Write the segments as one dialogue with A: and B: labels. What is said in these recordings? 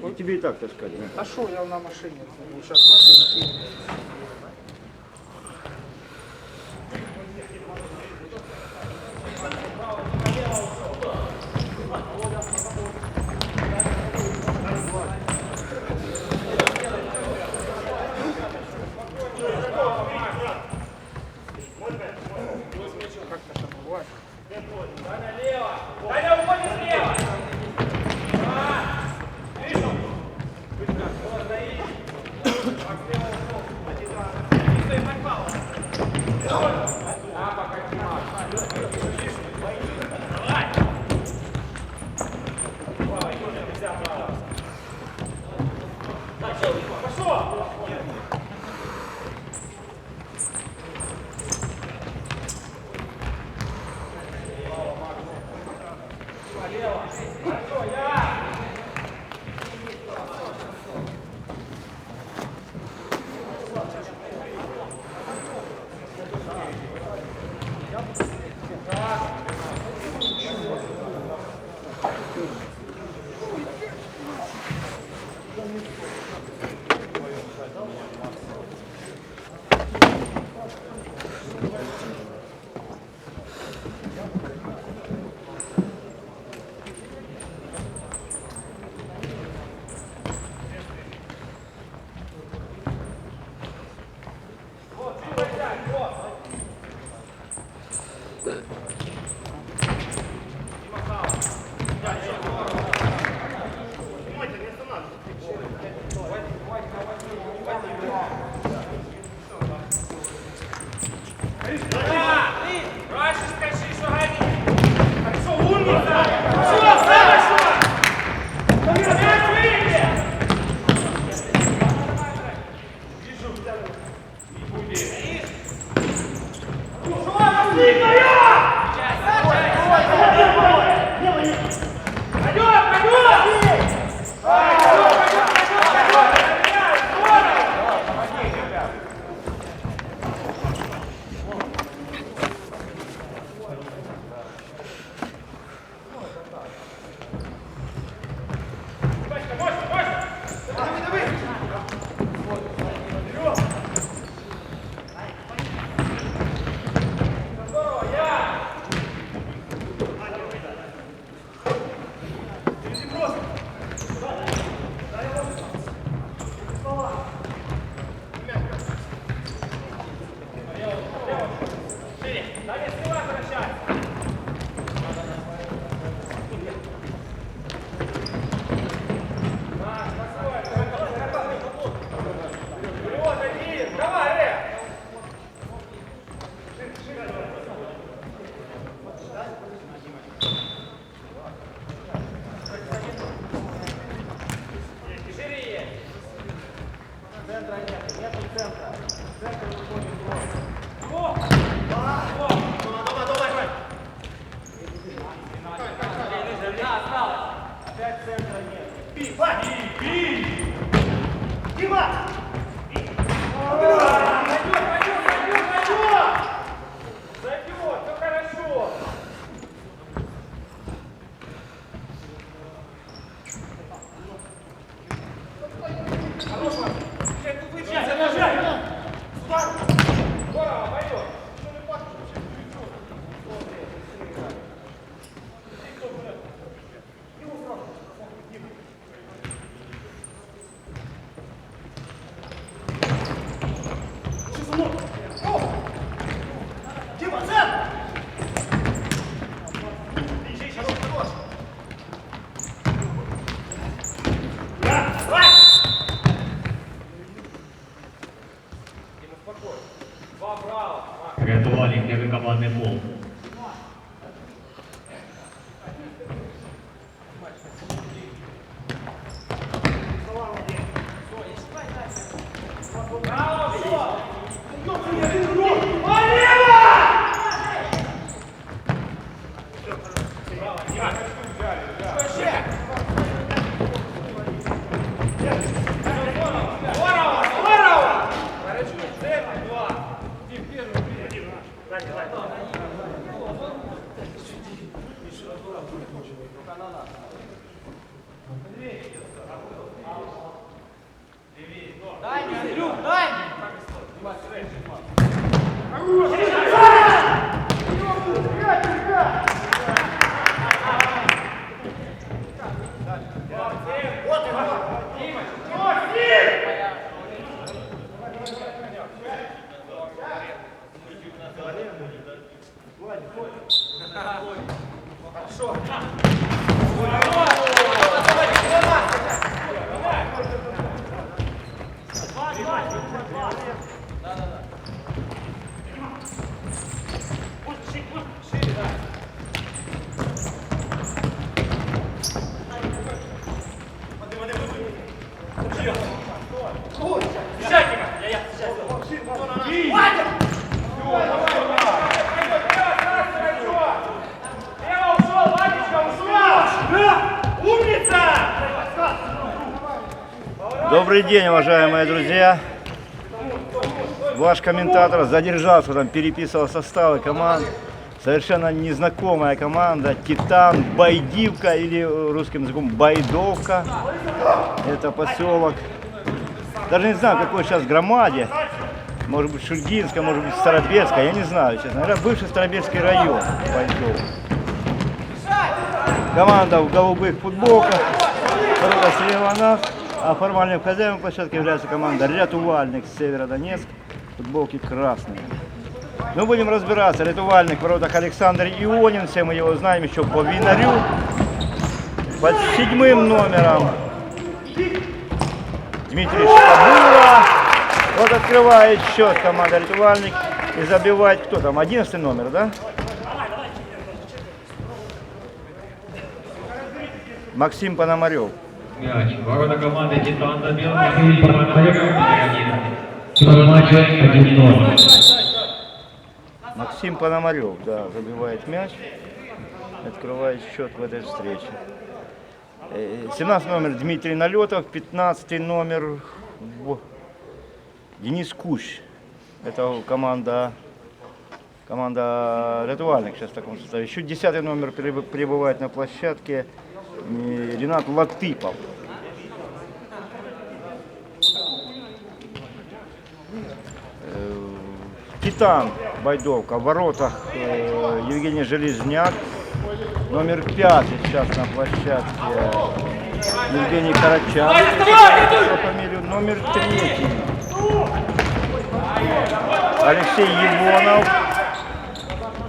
A: Тебе и так таскать.
B: А що я на машині? Зараз машина.
A: Добрый день, уважаемые друзья. Ваш комментатор задержался, там переписывал составы команд. Совершенно незнакомая команда. Титан, Байдивка или э, русским языком Байдовка. Это поселок. Даже не знаю, какой сейчас громаде. Может быть Шульгинская, может быть Старобельская, я не знаю, честно говоря. Бывший Старобельский район Байдовка. Команда в голубых футболках. Ворота слева нас. А формальным хозяином площадки является команда Рятувальник с Северодонецк. Футболки красные. Мы будем разбираться. Рятувальник в воротах Александр Ионин. Все мы его знаем еще по Винарю. Под седьмым номером Дмитрий Шкабула. Вот открывает счет команда Рятувальник. И забивает кто там? Одиннадцатый номер, да? Максим Пономарев.
C: Мяч. Ворота команды Титан забил Максим Пономарев. Счет матча 1-0.
A: Максим Пономарев, да, забивает мяч, открывает счет в этой встрече. Э, 17 номер Дмитрий Налетов, 15 номер Денис Кущ. Это команда, команда рятувальник сейчас в таком составе. Еще 10 номер прибы- прибывает на площадке э, Ренат Латыпов. Э, Титан Байдовка, в воротах э, Евгений Железняк, номер пятый сейчас на площадке. Евгений Карачан, фамилию, номер третий. Алексей Евонов,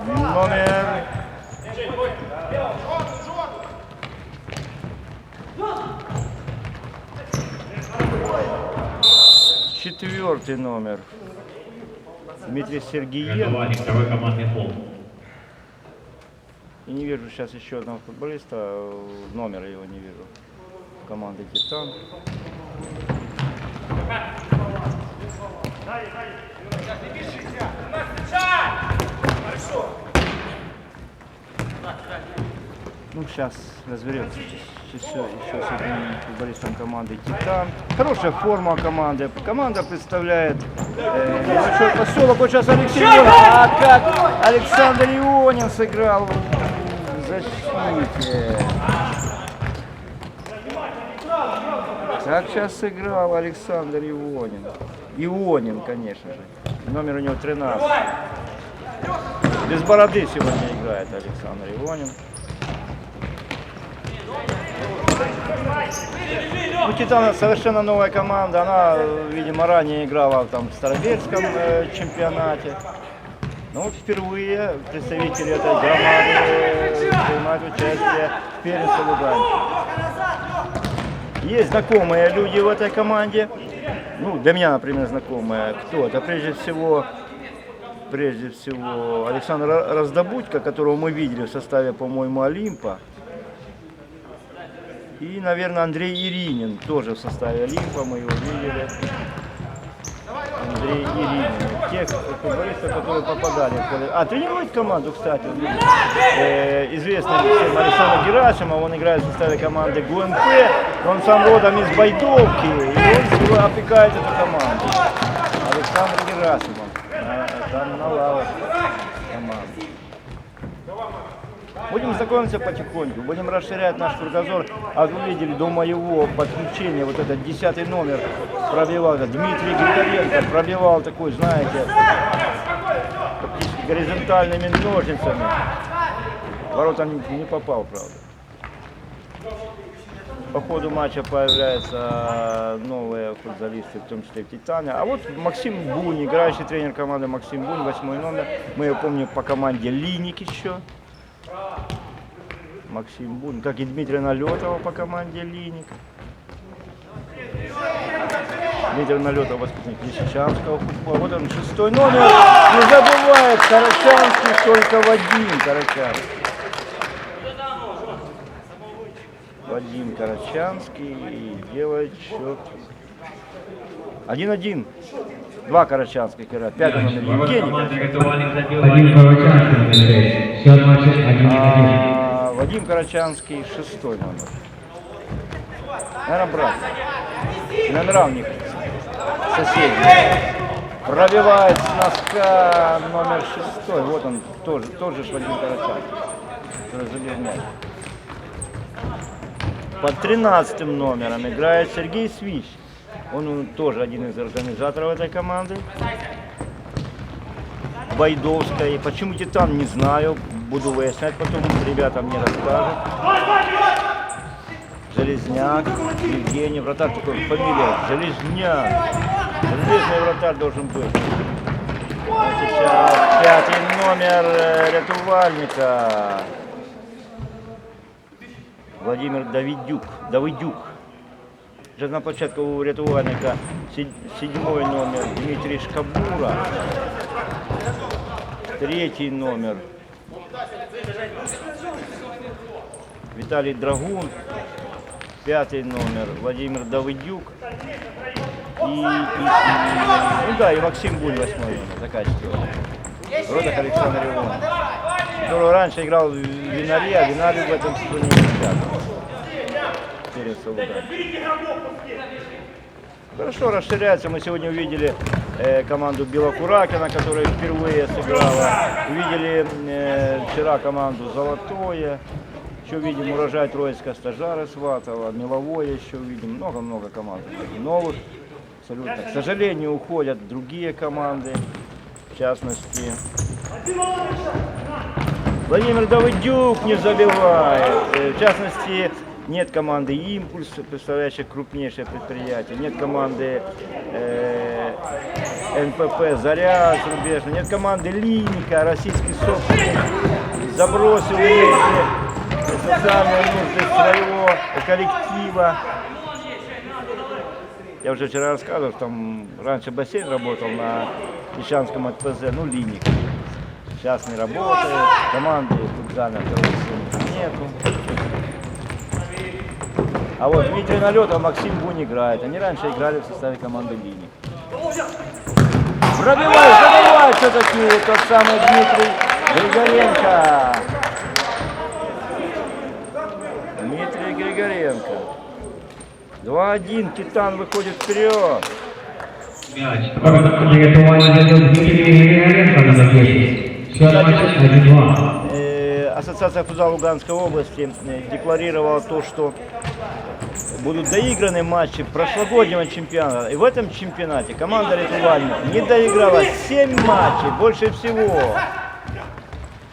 A: номер четвертый номер Дмитрий Сергеенко. И не вижу сейчас еще одного футболиста, номера его не вижу. Команды Титан. Ну, сейчас разберемся еще, еще с одним футболистом команды Титан. Хорошая форма команды. Команда представляет э, небольшой поселок. Вот сейчас Алексей Ионин. А как Александр Ионин сыграл в защите. Как сейчас сыграл Александр Ионин. Ионин, конечно же. Номер у него 13. Без бороды сегодня играет Александр Ионин. У Титана совершенно новая команда. Она, видимо, ранее играла там в Старобельском э, чемпионате. Но вот впервые представители этой громады э, принимают участие в первенстве Луганска. Есть знакомые люди в этой команде. Ну, для меня, например, знакомые. Кто? Это прежде всего, прежде всего Александр Раздобудько, которого мы видели в составе, по-моему, Олимпа. И, наверное, Андрей Иринин, тоже в составе Олимпа, мы его видели. Андрей Иринин. Тех футболистов, которые попадали в поле. А, тренирует команду, кстати. Э, известный всем Александр Герасимов, он играет в составе команды ГУНП. Он сам родом из Байдовки, и он опекает эту команду. Александр Герасимов. На- Там на лавах команды. Будем знакомиться потихоньку, будем расширять наш кругозор. А вы видели до моего подключения вот этот десятый номер пробивал, Дмитрий Григоренко пробивал такой, знаете, практически горизонтальными ножницами. Ворота не, не попал, правда. по ходу матча появляются новые футболисты, в том числе в Титане. А вот Максим Бунь, играющий тренер команды Максим Бунь, восьмой номер. Мы его помним по команде Линик еще. Максим Бунь, как и Дмитрий Налетова по команде Линик. Дмитрий Налетов, воспитанник Лисичанского футбола. Вот он, шестой номер. Не забывает Карачанский, только Вадим Карачанский. Вадим Карачанский делает счет 1-1. Два Карачанских. Пятый номер
C: Ворота
A: Евгений.
C: команды рятувальник забил Вадим Кровочанский номер 6. Счет матча 1-1.
A: А Вадим Карачанский шестой номер. Наверное, брат. Номера у них соседи. Пробивает с носка номер шестой. Вот он тоже, тоже Вадим Карачанский. Под 13 номером играет Сергей Свищ. Он, тоже один из организаторов этой команды. Байдовская. Почему Титан, не знаю. Буду выяснять потом, ребята мне расскажут. Железняк, Евгений, вратарь такой фамилия, Железняк. Железный вратарь должен быть. А сейчас пятый номер э, рятувальника. Владимир Давидюк. Давидюк. Вже на у рятувальника седьмой номер Дмитрий Шкабура. Третий номер Виталий Драгун. Пятый номер Владимир Давыдюк. И, и- и- ну да, и Максим Бунь восьмой номер. В родах Александр Иванов. Который раньше играл в Винаре, а Винари в этом сезоне не участвовал. Теренцев удар. Хорошо расширяется. Мы сегодня увидели э, команду Белокуракина, которая впервые сыграла. Увидели э, вчера команду Золотое. Еще видим урожай Троицкая стажара Сватова, Меловое еще увидим. Много-много команд. Новых. Абсолютно. К сожалению, уходят другие команды. В частности, Владимир Давыдюк не забивает. Э, В частности, нет команды «Импульс», представляющей крупнейшее предприятие. Нет команды э, НПП «Заря» зарубежной. Нет команды «Линика», российский собственник. Забросил эти социальные нужды своего коллектива. Я уже вчера рассказывал, что там раньше бассейн работал на Ищанском АТПЗ, ну, «Линик». Сейчас не работает, команды футзальной второй сцены нету. А вот Дмитрий Налетов, Максим Бунь играет. Они раньше играли в составе команды Линик. Пробивает, забивает все-таки тот самый Дмитрий Григоренко. Дмитрий Григоренко. 2-1, Титан выходит вперед.
C: Мяч.
A: Ассоциация футзала Луганской области э, декларировала то, что будут доиграны матчи прошлогоднего чемпионата. И в этом чемпионате команда Ретувальник не доиграла 7 матчей, больше всего.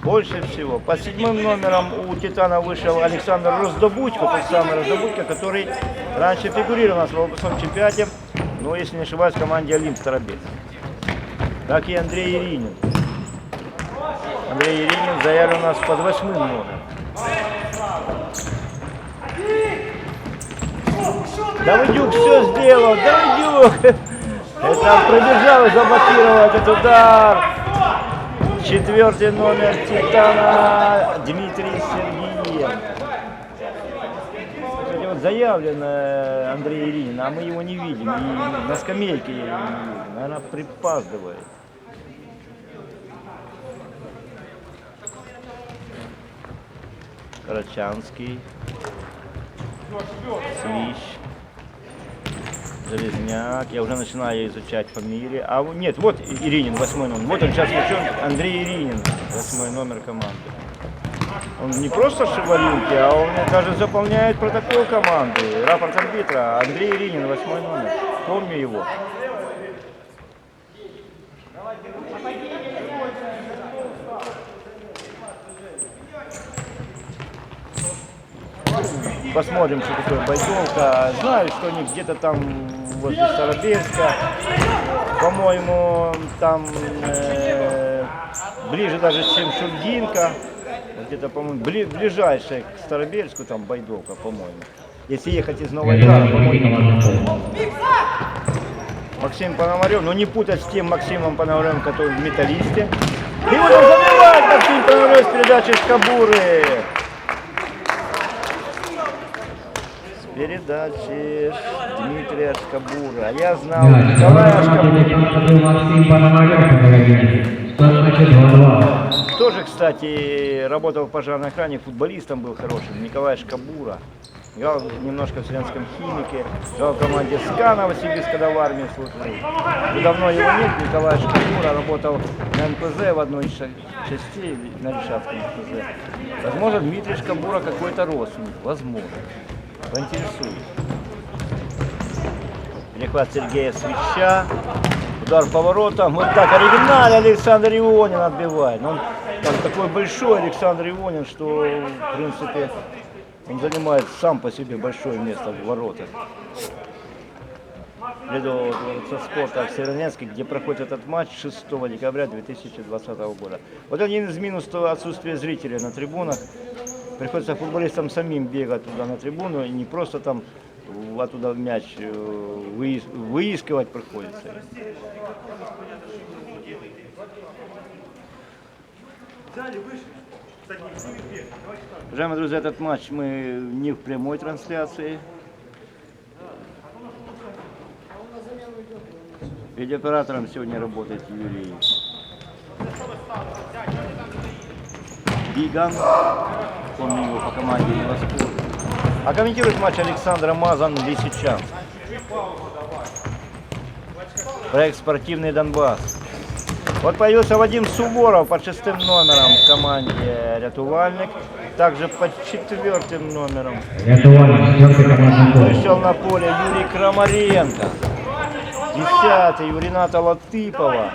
A: Больше всего. По седьмым номерам у Титана вышел Александр Раздобудько, тот самый Раздобудько, который раньше фигурировал в областном чемпионате, но, если не ошибаюсь, в команде Олимп Старобец. Так и Андрей Иринин. Андрей Иринин заявлен у нас под восьмым номером. Давыдюк все сделал, Давыдюк! Это пробежал и заблокировал этот удар. Четвертый номер Титана Дмитрий Сергеев. Вот заявлен Андрей Иринин, а мы его не видим. И на скамейке, наверное, припаздывает. Карачанский. Свищ. Железняк. Я уже начинаю изучать фамилии. А нет, вот Иринин, восьмой номер. Вот он сейчас включен. Андрей Иринин, восьмой номер команды. Он не просто шевалюнки, а он, кажется, заполняет протокол команды. Рапорт арбитра. Андрей Иринин, восьмой номер. Помню его. Посмотрим, что такое бойцовка. Знаю, что они где-то там возле Старобельска. По-моему, там э, ближе даже, чем Шульгинка. Где-то, по-моему, бли- ближайшая к Старобельску, там Байдовка, по-моему. Если ехать из Новой по-моему,
C: «Фол».
A: Максим Пономарев, но не путать с тем Максимом Пономаревым, который в «Металлисте». И вот он забивает Максим Пономарев с передачи Шкабуры. Передачи Дмитрия Шкабура. А я знал
C: Мяч.
A: Николая
C: Команда
A: Шкабура.
C: «Дистанта» Максим Пономарев на кабинете. Счет значит 2-2.
A: Тоже, кстати, работал в пожарной охране, футболистом был хорошим, Николай Шкабура. Играл немножко в Вселенском химике, играл в команде СКА Новосибирск, когда в армии служил. И давно его нет, Николай Шкабура работал на НПЗ в одной из частей, на Решатском НПЗ. Возможно, Дмитрий Шкабура какой-то родственник, возможно. Поинтересуюсь. Перехват Сергея Свища. Удар поворотом. Вот так оригинально Александр Ионин отбивает. Но он там такой большой Александр Ионин, что в принципе он занимает сам по себе большое место в воротах. Рядового дворца спорта в Северодвинске, где проходит этот матч 6 декабря 2020 года. Вот один из минусов отсутствия зрителей на трибунах. Приходится футболистам самим бегать туда на трибуну и не просто там в- оттуда мяч э, выис- выискивать приходится. Уважаемые друзья, этот матч мы не в прямой трансляции. Видеооператором сегодня работает Юрий Биган, помню его по команде Невоспор. А комментирует матч Александр Мазан Лисичан. Проект «Спортивный Донбасс». Вот появился Вадим Суворов под шестым номером в команде «Рятувальник». Также под четвертым номером вышел на поле Юрий Крамаренко. Десятый у Рената Латыпова.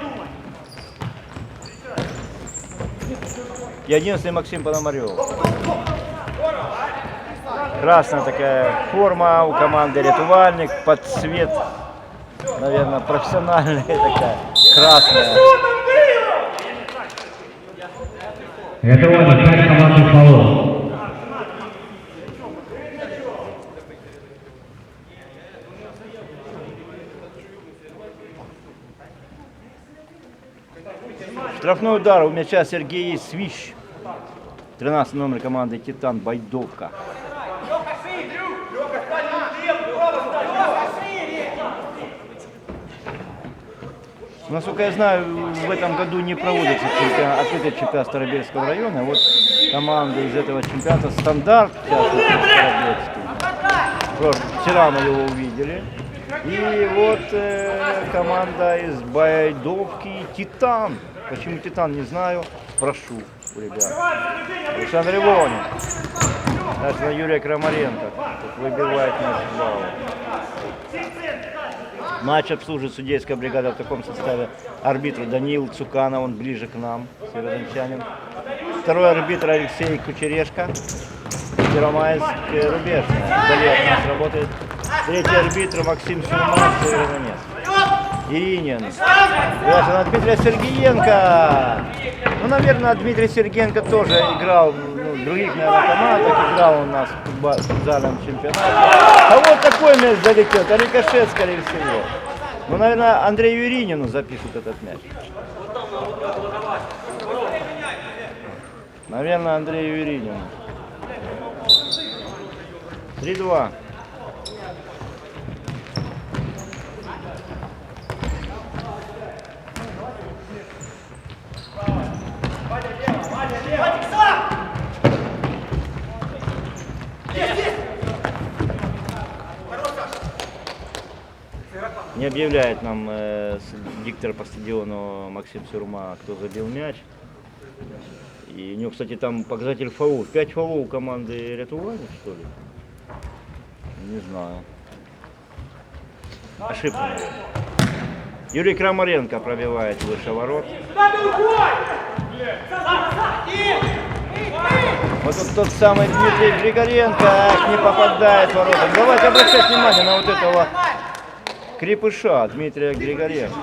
A: И одиннадцатый Максим Пономарев. Красная такая форма у команды «Рятувальник» под цвет, наверное, профессиональная такая, красная.
C: Рятовальник, пять команд «Фол».
A: Штрафной удар у мяча Сергей Свищ. 13 номер команды «Титан» Байдовка. Насколько я знаю, в этом году не проводится чемпионат, открытый чемпионат Старобельского района. Вот команда из этого чемпионата «Стандарт», Вчера мы его увидели. И вот э, команда из Байдовки «Титан». Почему «Титан» не знаю, спрошу у ребят. Александр Ивонин. Дальше на Юрия Крамаренко. Тут выбивает в лаву. Матч обслуживает судейская бригада в таком составе. Арбитр Даниил Цуканов, он ближе к нам, северодончанин. Второй арбитр Алексей Кучерешко. Первомайск Рубежная. Вдали от нас работает. Третий арбитр Максим Сурман, Северодонецк. Иринин. Дальше на Дмитрия Сергеенко. Ну, наверное, Дмитрий Сергеенко тоже играл ну, в других, наверное, командах. Играл у нас в футзальном чемпионате. А вот такой мяч залетел. Это рикошет, скорее всего. Ну, наверное, Андрею Иринину запишут этот мяч. Наверное, Андрею Иринину. 3-2. Не объявляет нам э, диктор по стадиону Максим Сурма, кто забил мяч. И у него, кстати, там показатель фаул. 5 фаулов у команды рятувальник, что ли? Не знаю. Ошибка. Юрий Крамаренко пробивает выше ворот. Вот тот самый Дмитрий Григоренко не попадает ворота. Давайте обращать внимание на вот этого крепыша Дмитрия Григоренко.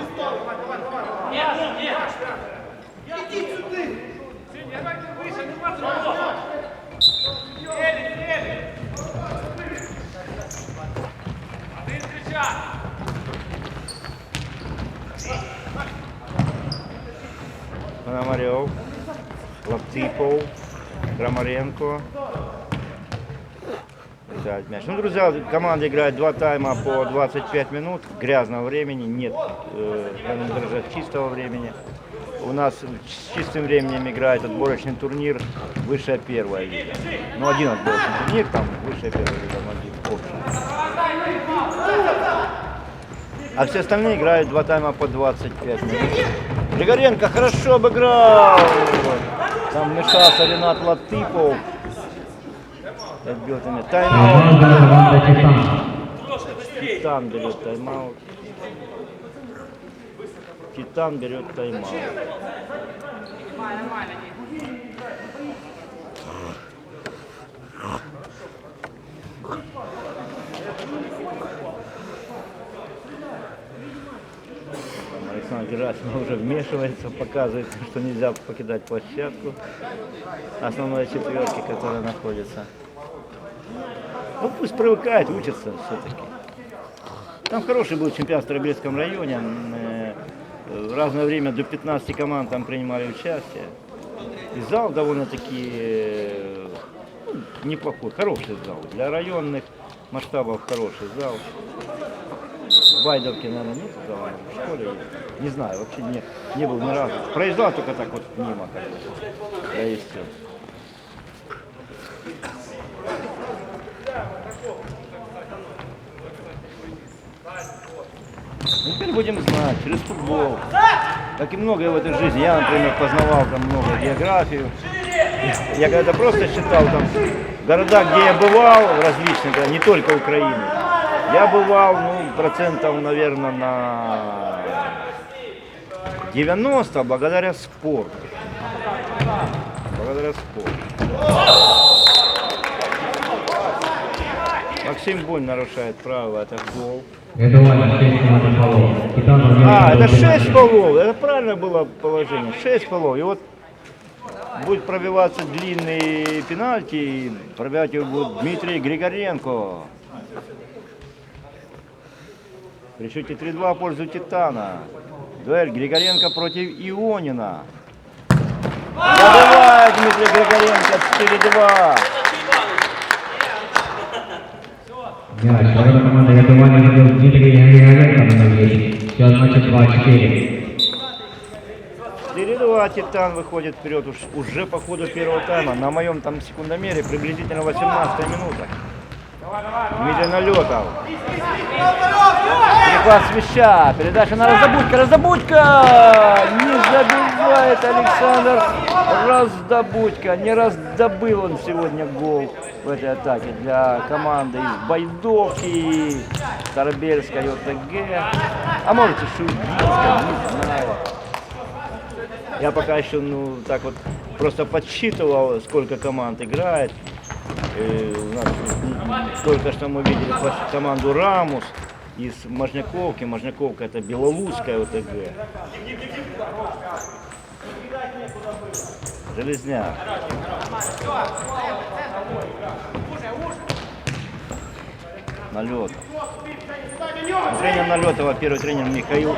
A: Пономарев, Латыпов, Крамаренко. Взять мяч. Ну, друзья, команда играет два тайма по 25 минут. Грязного времени, нет э, будем выражать, чистого времени. У нас с чистым временем играет отборочный турнир высшая первая лига. Ну, один отборочный турнир, там высшая первая лига, один общий. А все остальные играют два тайма по 25 минут. Григоренко хорошо обыграл. Там вмешался Ренат Латыпов. Отбил там тайм-аут.
C: Титан.
A: Берет тайм-аут. Титан берет тайм-аут. Там Александр Герасимов уже вмешивается, показывает, что нельзя покидать площадку основной четверки, которая находится. Ну пусть привыкает, учится все-таки. Там хороший был чемпионат в Старобельском районе. Э, В разное время до 15 команд там принимали участие. И зал довольно-таки э, ну, неплохой, хороший зал. Для районных масштабов хороший зал. В Байдовке, наверное, нет зала, школе. Не знаю, вообще не, не был ни разу. Проезжал только так вот мимо, как бы. Все. Ну, Теперь будем знать, через футбол. Как и многое в этой жизни. Я, например, познавал там много географию. Я когда-то просто считал там города, где я бывал, различных, да, не только Украины. Я бывал, ну, процентов, наверное, на 90 благодаря спорту. Благодаря спорту. Максим Бонь нарушает правила, это гол.
C: Рядовая 6 команда фолов. Титан
A: А, это
C: разыгрывает
A: 6 фолов, это правильно было положение. 6 фолов. И вот будет пробиваться длинный пенальти, пробивать его будет Дмитрий Григоренко. При счете 3-2 в пользу Титана. Дуэль Григоренко против Ионина. Забивает Дмитрий Григоренко 4-2.
C: Мяч. Ворота команды рятування ведет Дмитрий Григоренко на 10. Счет значит 2-4.
A: 4-2 Титан выходит вперед уж, уже по ходу первого тайма. На моем там секундомере приблизительно 18 минута. Дмитрий Налетов. Перехват свища. Передача на Раздобудька. Раздобудька! Не забивает Александр Раздобудька. Не раздобыл он сегодня гол в этой атаке для команды из Байдовки, Старобельской ОТГ. А может и Шульгинска, не знаю. Я пока еще, ну, так вот просто подсчитывал, сколько команд играет. Э, у нас м, только что мы видели команду Рамус из Можняковки. Можняковка это Белорусская ОТГ. Железняк. Налет. Тренер Налетова, первый тренер Михаил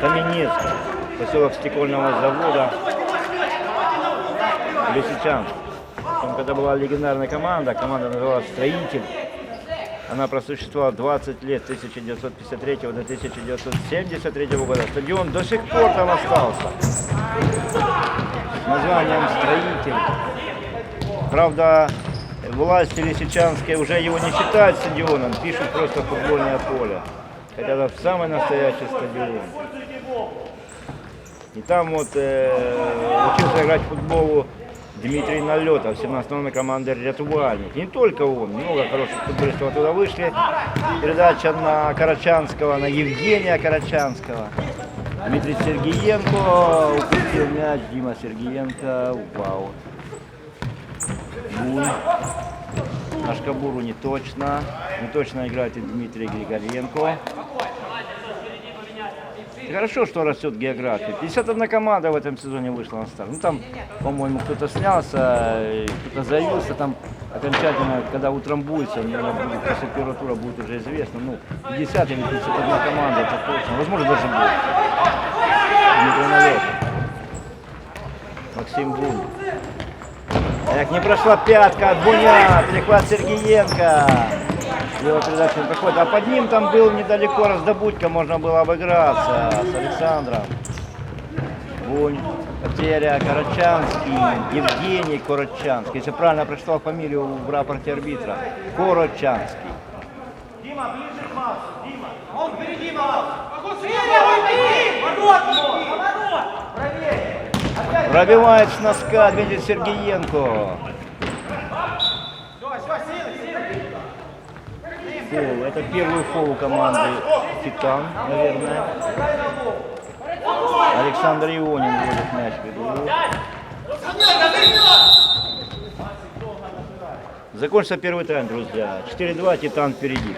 A: Каменецкий, поселок стекольного завода Лисичанск. Там, когда была легендарная команда, команда называлась «Строитель», она просуществовала 20 лет, с 1953 до 1973 года. Стадион до сих пор там остался. С названием «Строитель». Правда, власти Лисичанские уже его не считают стадионом, пишут просто футбольное поле. Хотя это самый настоящий стадион. И там вот э, учился играть в футболу Дмитрий Налетов, 17 номер команды «Рятувальник». Не только он, много хороших футболистов оттуда вышли. Передача на Карачанского, на Евгения Карачанского. Дмитрий Сергеенко упустил мяч, Дима Сергеенко упал. Буй. На Шкабуру не точно. Не точно играет и Дмитрий Григоренко. Хорошо, что растет география. 51 команда в этом сезоне вышла на старт. Ну там, по-моему, кто-то снялся, э, кто-то заявился. Там окончательно, когда утрамбуется, наверное, будет, после первого тура будет уже известно. Ну, 50 или 51 команда, это точно. Возможно, даже Налет. Максим Бун. Так, не прошла пятка от Буня, перехват Сергеенко. Его передача не проходит. А под ним там был недалеко раздобудька, можно было обыграться с Александром. Бунь, потеря, Корочанский, Евгений Корочанский. Если правильно прочитал фамилию в рапорте арбитра. Корочанский. Пробивает с носка Дмитрий Сергеенко. Фол. Это первый фол команды Титан, наверное. Александр Ионин вводит мяч в игру. Закончился первый тайм, друзья. 4-2, Титан впереди.